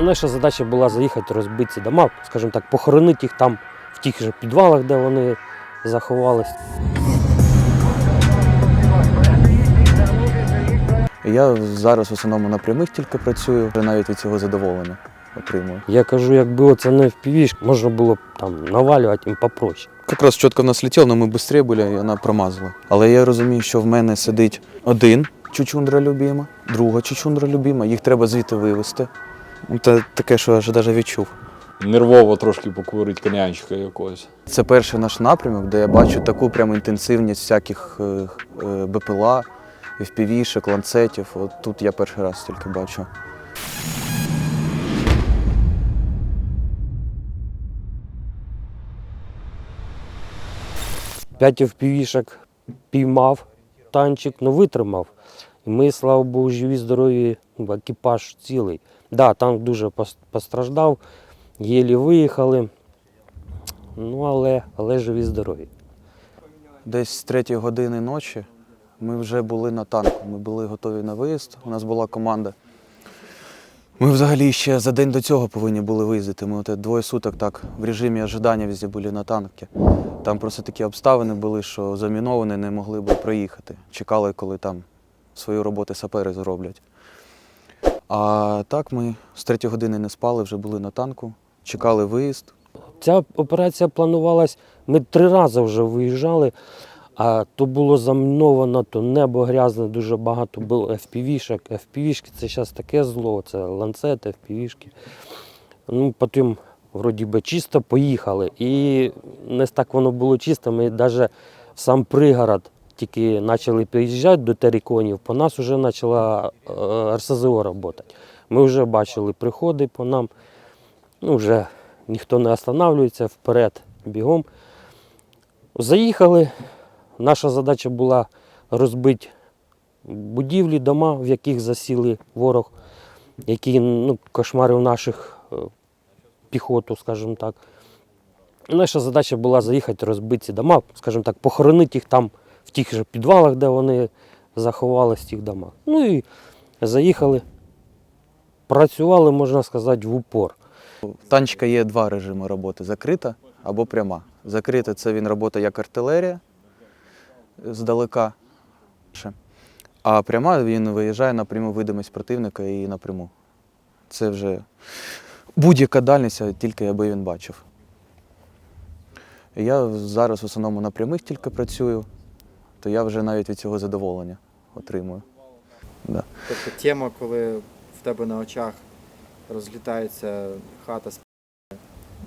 Наша задача була заїхати, розбити ці дома, скажімо так, похоронити їх там в тих же підвалах, де вони заховались. Я зараз в основному на прямих тільки працюю, вже навіть від цього задоволення отримую. Я кажу, якби оце не впівіш, можна було б там навалювати їм попроще. Якраз чітко в нас летіло, але ми швидше були, і вона промазала. Але я розумію, що в мене сидить один чучундра любима, друга чучундра любима, їх треба звідти вивезти. Це таке, що я вже навіть відчув. Нервово трошки покурить конячка якогось. Це перший наш напрямок, де я бачу таку прям інтенсивність всяких е, е, БПЛА, FPV-шек, ланцетів. От тут я перший раз тільки бачу. П'ять впівішок піймав, танчик, ну витримав. Ми, слава Богу, живі, здорові, екіпаж цілий. Да, танк дуже постраждав, єлі виїхали. Ну, але, але живі, здорові. Десь з третьої години ночі ми вже були на танку. Ми були готові на виїзд. У нас була команда. Ми взагалі ще за день до цього повинні були виїздити. Ми от двоє суток так в режимі ожидання везде були на танки. Там просто такі обставини були, що заміновані не могли б проїхати. Чекали, коли там свою роботу сапери зроблять. А так ми з третьої години не спали, вже були на танку, чекали виїзд. Ця операція планувалась, ми три рази вже виїжджали, а то було заміновано, то небо грязне, дуже багато було FPV-шок. FPV-шки це зараз таке зло, це ланцети, FPV-шки. Ну, потім, вроді би, чисто поїхали. І не так воно було чисто, ми навіть сам пригород тільки почали приїжджати до териконів, по нас вже почала е, РСЗО працювати. Ми вже бачили приходи по нам, ну вже ніхто не останавливається вперед, бігом. Заїхали. Наша задача була розбити будівлі, дома, в яких засіли ворог, який ну, кошмарив наших е, піхоту, скажімо так. Наша задача була заїхати, розбити ці дома, скажімо так, похоронити їх там тих же підвалах, де вони заховались тих домах. Ну і заїхали, працювали, можна сказати, в упор. У танчика є два режими роботи: закрита або пряма. Закрита це він робота як артилерія здалека. А пряма він виїжджає на пряму видимість противника і напряму. Це вже будь-яка дальність, тільки аби він бачив. Я зараз в основному на прямих тільки працюю, то я вже навіть від цього задоволення отримую. Да. Тобто тема, коли в тебе на очах розлітається хата з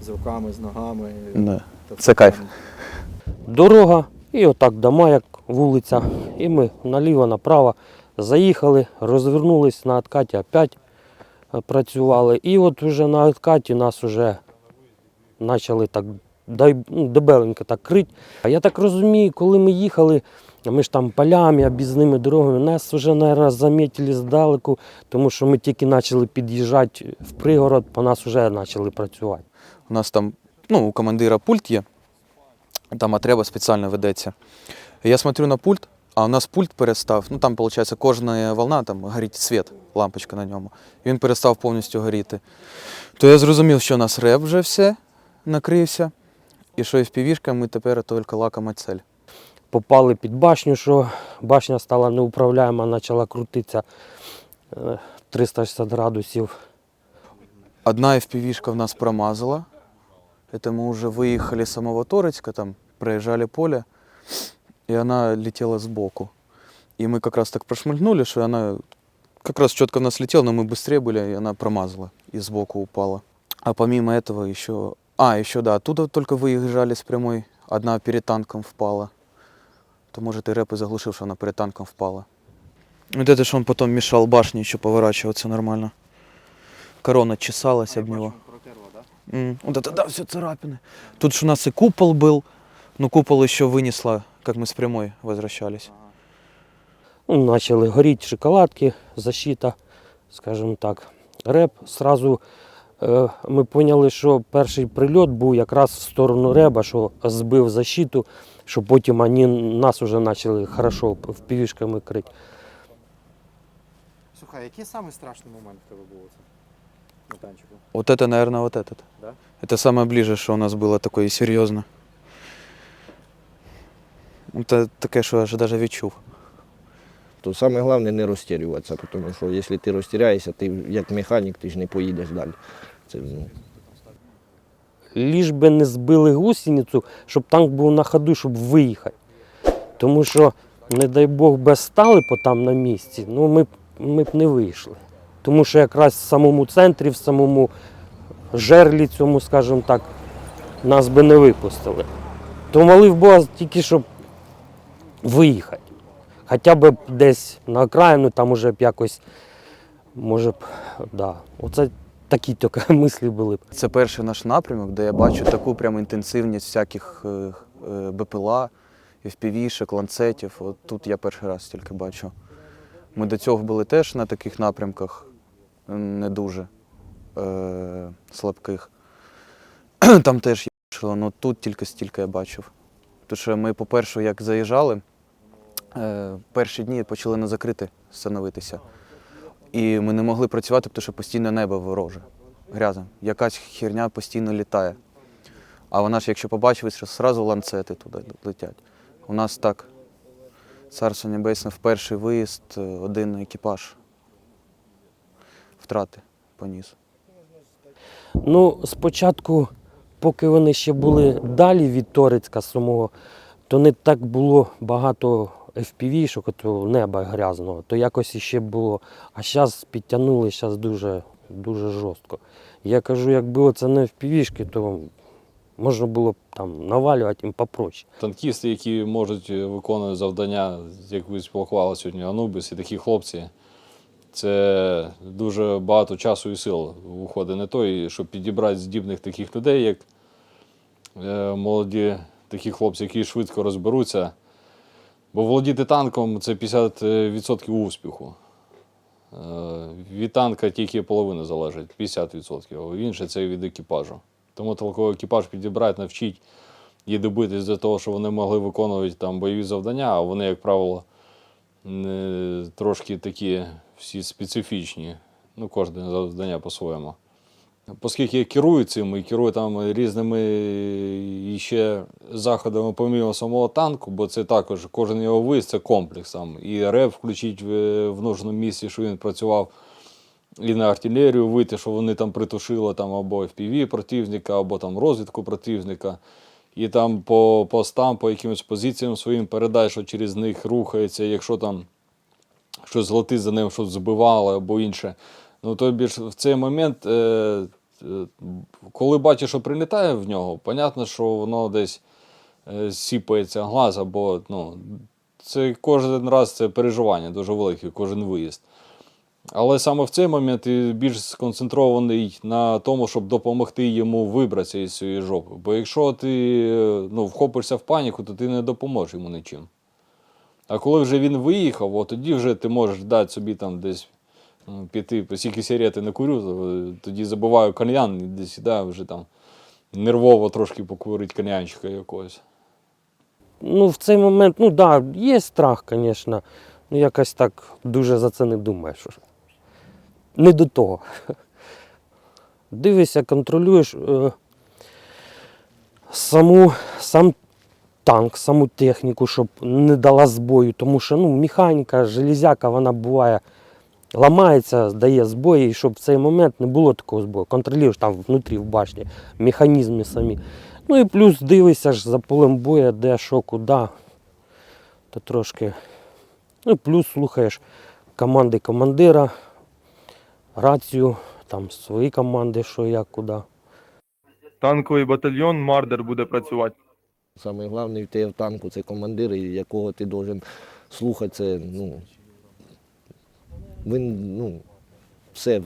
з руками, з ногами. Да. тобто Це кайф. дорога, і отак дома, як вулиця. І ми наліво, направо заїхали, розвернулись на откаті, опять працювали. І от вже на откаті нас вже почали так дай, ну, дебеленько так крить. А я так розумію, коли ми їхали, ми ж там полями, об'їзними дорогами, нас вже, мабуть, замітили здалеку, тому що ми тільки почали під'їжджати в пригород, по нас вже почали працювати. У нас там, ну, у командира пульт є, там а треба спеціально ведеться. Я смотрю на пульт, а у нас пульт перестав. Ну там, виходить, кожна волна там горить світ, лампочка на ньому. Він перестав повністю горіти. То я зрозумів, що у нас реп вже все накрився, і що і в ми тепер тільки лакома цель. попали під башню, що башня стала неуправляема, почала крутитися е, 360 градусів. Одна FPV-шка в нас промазала. Это мы уже выехали с самого Торецка, там проезжали поле, и она летела сбоку. И мы как раз так прошмыгнули, что она как раз четко в нас летела, но мы быстрее были, и она промазала и сбоку упала. А помимо этого еще... А, еще да, оттуда только выезжали с прямой, одна перед танком впала. То может и рэп и заглушил, что она перед танком впала. Вот это что он потом мешал башне еще поворачиваться нормально. Корона чесалась об него. протерло, да? М, Вот это, да, все царапины. Тут же у нас и купол был, но купол еще вынесло, как мы с прямой возвращались. Ну, почали горіти шоколадки, защита, скажімо так. Реп. Сразу е, ми поняли, що перший прильот був якраз в сторону реба, що збив защиту, що потім вони нас вже почали хорошо впівішками крити. Слухай, який самий страшний момент в тебе був? це? на танчику? Вот это, наверное, вот этот. Да? Это самое ближе, что у нас было такое и серьезно. Это таке, що я аж даже відчув. То саме головне не розтірюватися, тому що якщо ти розтіряєшся, ти як механік, ти ж не поїдеш далі. Це, ну, Ліж би не збили гусеницю, щоб танк був на ходу, щоб виїхати. Тому що, не дай Бог, би стали по там на місці, ну ми, б- ми б не вийшли. Тому що якраз в самому центрі, в самому жерлі цьому, скажімо так, нас би не випустили. То молив Бога тільки, щоб виїхати. Хоча б десь на окраїну, там уже б якось, може б, да. Оце такі тільки мислі були б. Це перший наш напрямок, де я бачу таку прям інтенсивність всяких е, е, БПЛА, FPV-шек, ланцетів. От тут я перший раз тільки бачу. Ми до цього були теж на таких напрямках не дуже е, слабких. Там теж є, але тут тільки стільки я бачив. Тому що ми, по-перше, як заїжджали, перші дні почали на закрити становитися. І ми не могли працювати, тому що постійно небо вороже грязно. Якась херня постійно літає. А вона ж, якщо побачив, що одразу ланцети туди летять. У нас так, царство небесне, в перший виїзд е, один екіпаж втрати поніс. Ну, спочатку, поки вони ще були далі від Торецька самого, то не так було багато FPV-шок, то неба грязного, то якось іще було. А зараз підтягнули, зараз дуже, дуже жорстко. Я кажу, якби оце не FPV-шки, то можна було б там навалювати їм попроще. Танкісти, які можуть е, виконувати завдання, як ви спілкували сьогодні, Анубіс і такі хлопці, це дуже багато часу і сил виходить не той, щоб підібрати здібних таких людей, як е, молоді такі хлопці, які швидко розберуться. Бо володіти танком це 50% успіху. Е, Від танка тільки половина залежить, 50%. А Інше це від екіпажу. Тому толковий екіпаж підібрати, навчить і добитись до того, щоб вони могли виконувати там бойові завдання, а вони, як правило, не, трошки такі всі специфічні. Ну, кожне завдання по-своєму. Оскільки я керую цим і керую там різними іще заходами помимо самого танку, бо це також кожен його виїзд це комплекс. Там, і РЕВ включить в, нужному місці, що він працював і на артилерію вийти, що вони там притушили там або FPV противника, або там розвідку противника. І там по постам, по якимось позиціям своїм передай, що через них рухається, якщо там щось летить за ним, щось збивало або інше. Ну, то більш в цей момент, е, коли бачиш, що прилітає в нього, понятно, що воно десь е, сіпається глаз, або ну, це кожен раз це переживання дуже велике, кожен виїзд. Але саме в цей момент ти більш сконцентрований на тому, щоб допомогти йому вибратися із цієї жопи. Бо якщо ти е, ну, вхопишся в паніку, то ти не допоможеш йому нічим. А коли вже він виїхав, от тоді вже ти можеш дати собі там десь піти, оскільки сигарети не курю, то, е, тоді забиваю кальян і десь сідаю вже там нервово трошки покурить кальянчика якогось. Ну, в цей момент, ну так, да, є страх, звісно. Ну, якось так дуже за це не думаєш. Не до того. Дивишся, контролюєш е, саму, сам танк, саму техніку, щоб не дала збою. Тому що ну, механіка, железяка, вона буває, ламається, дає збої, і щоб в цей момент не було такого збою. Контролюєш там внутрі в башні, механізми самі. Ну і плюс дивишся ж за полем бою, де що, куди. То трошки. Ну і плюс слухаєш команди командира, рацію, там свої команди, що як, куди. Танковий батальйон Мардер буде працювати. саме головне в тебе в танку це командир, і якого ти должен слухати, це, ну, він, ну, все.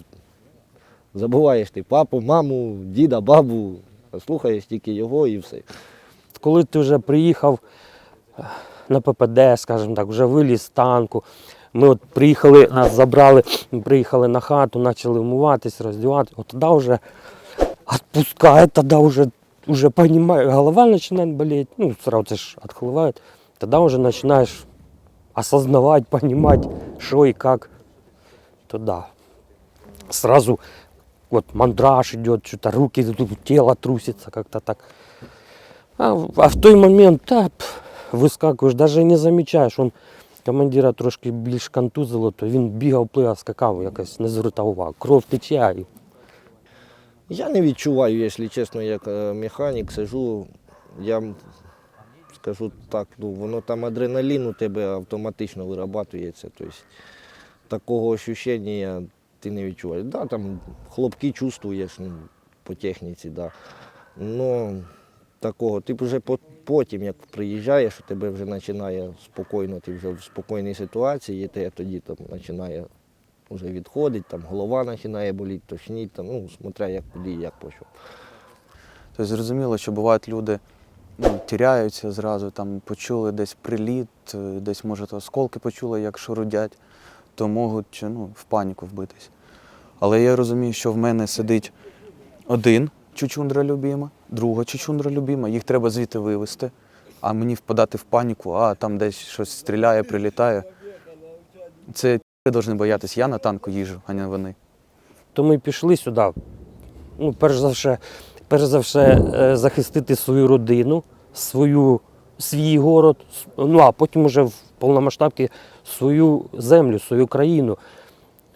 Забуваєш ти папу, маму, діда, бабу, слухаєш тільки його і все. Коли ти вже приїхав е, на ППД, скажімо так, вже виліз з танку. Ми от приїхали, нас забрали, ми приїхали на хату, почали вмиватись, роздівати. От тоді вже відпускає, тоді вже, вже понимаю, голова починає боліти, ну, сразу ж відхливають. Тоді вже починаєш осознавати, розуміти, що і як. То да. Сразу вот мандраж идет, что-то руки, тело трусится как-то так. А, а в той момент, пф, вискакуєш, навіть не замічаєш. Он командира трошки більш контузило, то він бігав, плигав, скакав, якось не звертав увагу. Кров тече, Я не відчуваю, якщо чесно, як е, механік сижу, я скажу так, ну воно там адреналін у тебе автоматично вирабатується. Тобто такого ощущення ти не відчуваєш. Да, там хлопки чувствуєш ну, по техніці, да. Но такого, ти вже потім, як приїжджаєш, у тебе вже починає спокійно, ти вже в спокійній ситуації, і тебе тоді там починає вже відходить, там голова починає боліти, тошніть, там, ну, смотря як куди як по. Тобто зрозуміло, що бувають люди ну, тіряються зразу, там почули десь приліт, е, десь, може, осколки почули, як шурудять, то можуть ну, в паніку вбитись. Але я розумію, що в мене сидить один чучундра любима, друга чучундра любима, їх треба звідти вивезти, а мені впадати в паніку, а там десь щось стріляє, прилітає. Це ті повинні боятися. Я на танку їжджу, а не вони. То ми пішли сюди. Ну, перш за все, перш за все е, захистити свою родину, свою, свій город, ну а потім уже в повномасштабці свою землю, свою країну.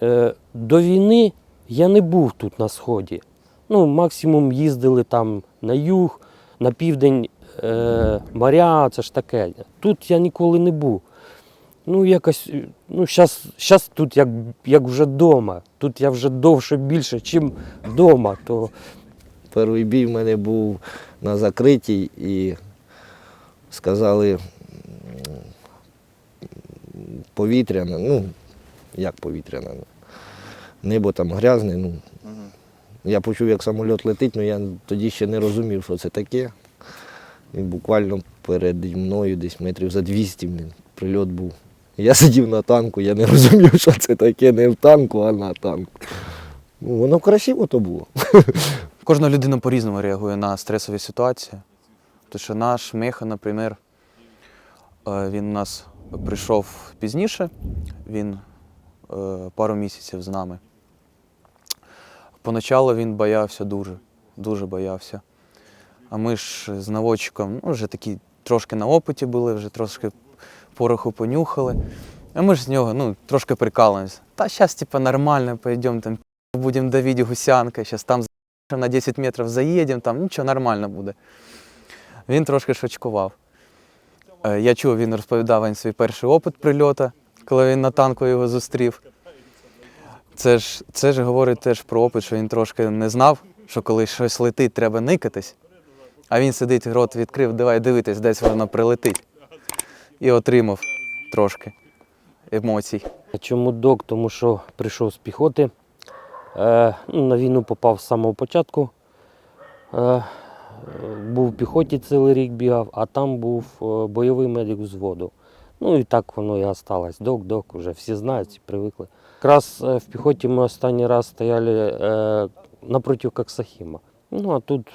Е, До війни я не був тут на сході. Ну, максимум їздили там на юг, на південь е, моря, це ж таке. Тут я ніколи не був. Ну, якось, ну, щас, щас тут як, як вже вдома. Тут я вже довше більше, чим вдома. То Перший бій в мене був на закритій і сказали повітряне, ну, як повітряне. ну, Небо там грязне. Ну. Я почув, як самоліт летить, але я тоді ще не розумів, що це таке. І буквально перед мною десь метрів за 200 блін, прильот був. Я сидів на танку, я не розумів, що це таке, не в танку, а на танку. Ну, воно красиво то було. Кожна людина по-різному реагує на стресові ситуації. Тому що наш меха, наприклад, е, він у нас прийшов пізніше, він е, пару місяців з нами. Поначалу він боявся дуже, дуже боявся. А ми ж з наводчиком ну, вже такі трошки на опиті були, вже трошки пороху понюхали. А ми ж з нього ну, трошки прикалуємося. Та зараз, типа, нормально, пойдемо там будемо давити гусянка, зараз там на 10 метрів заїдемо, там нічого нормально буде. Він трошки шочкував. Е, Я чув, він розповідав свій перший опит прильоту, коли він на танку його зустрів. Це ж, це ж говорить теж про опит, що він трошки не знав, що коли щось летить, треба никатись. А він сидить, рот відкрив, давай дивитись, десь воно прилетить. І отримав трошки емоцій. Чому док? Тому що прийшов з піхоти. Е, ну, на війну попав з самого початку. Е, був в піхоті цілий рік бігав, а там був е, бойовий медик взводу. Ну і так воно і осталось. Док, док, вже всі знають, всі привикли. Якраз е, в піхоті ми останній раз стояли е, напроти Коксахіма. Ну а тут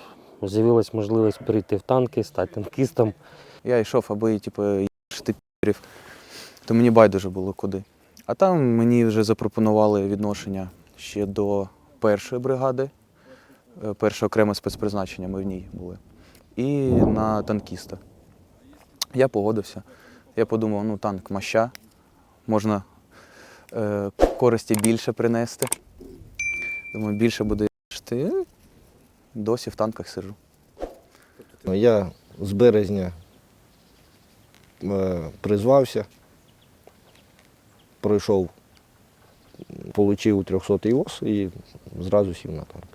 з'явилась можливість перейти в танки, стати танкістом. Я йшов, аби типу, їжте пірів, то мені байдуже було куди. А там мені вже запропонували відношення ще до першої бригади, е, перше окреме спецпризначення, ми в ній були, і на танкіста. Я погодився. Я подумав, ну танк маща, можна е, користі більше принести. Думаю, більше буде їжте. І Досі в танках сиджу. Ну, Я з березня е, призвався, пройшов, отримав 300 ВОЗ і зразу сів на танк.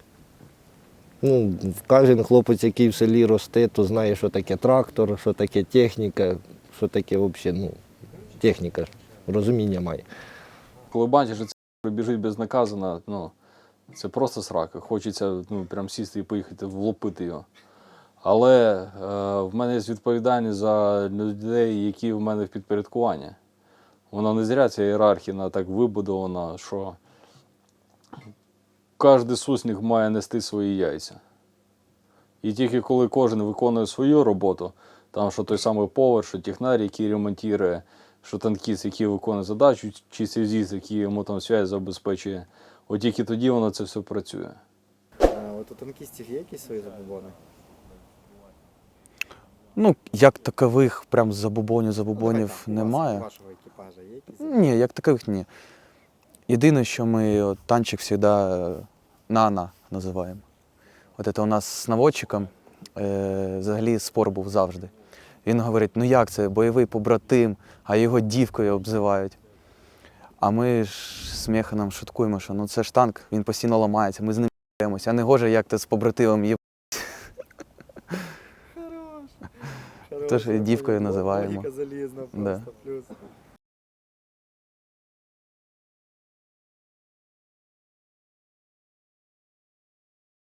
Ну, кожен хлопець, який в селі росте, то знає, що таке трактор, що таке техніка, що таке взагалі, ну, техніка, розуміння має. Коли бачиш, що це біжить безнаказано, ну, це просто срака. Хочеться ну, прям сісти і поїхати влупити його. Але е, в мене є відповідальність за людей, які в мене в підпорядкуванні. Вона не зря ця ієрархія так вибудована, що кожен сусник має нести свої яйця. І тільки коли кожен виконує свою роботу, там що той самий повар, що технар, який ремонтує, що танкіст, який виконує задачу, чи связіст, який йому там связь забезпечує, от тільки тоді воно це все працює. У танкістів є якісь свої забобони? Ну, як такових, прям забубонів, Ну, так, немає. у вашого екіпажа є якісь? Ні, як такових ні. Єдине, що ми от, танчик завжди е, на-на називаємо. От це у нас з наводчиком е, взагалі спор був завжди. Він говорить, ну як це, бойовий побратим, а його дівкою обзивають. А ми ж з Механом шуткуємо, що ну це ж танк, він постійно ламається, ми з ним ємося, а не гоже, як ти з побратимом є. Тож і дівкою називаємо. Логіка залізна Да. просто плюс.